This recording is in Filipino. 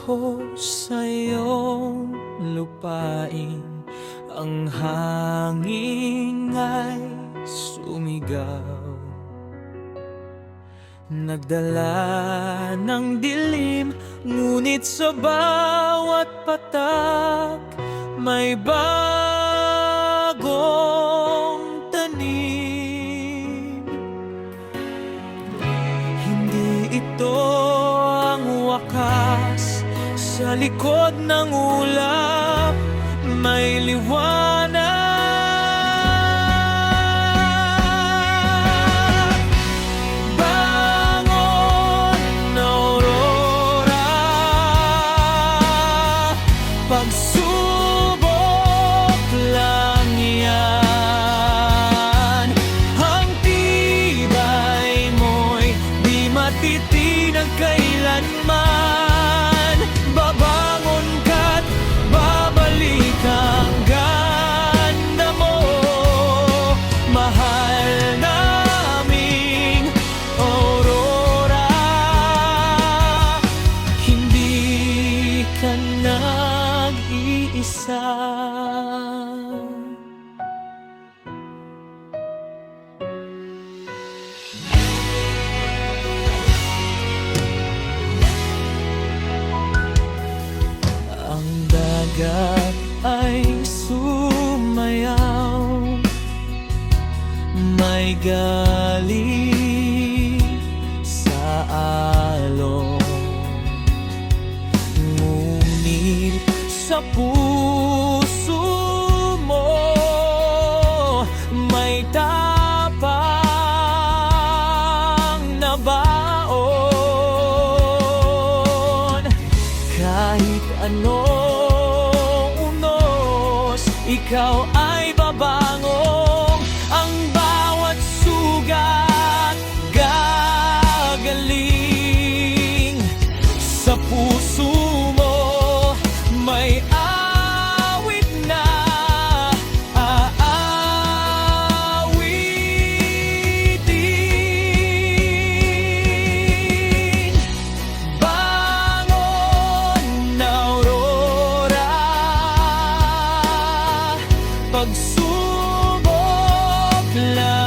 ay bumuhos sa iyong lupain Ang hangin ay sumigaw. Nagdala ng dilim Ngunit sa bawat patak May bagong tanim. Hindi ito ang wakas Sa likod ng ulap May liwanag. Bangon, Aurora Pagsubok lang yan. Ang tibay mo'y di matitinag kailanman dagat ay sumayaw. May galing alon. Ngunit sa puso ikaw ay babangong Pagsubok lang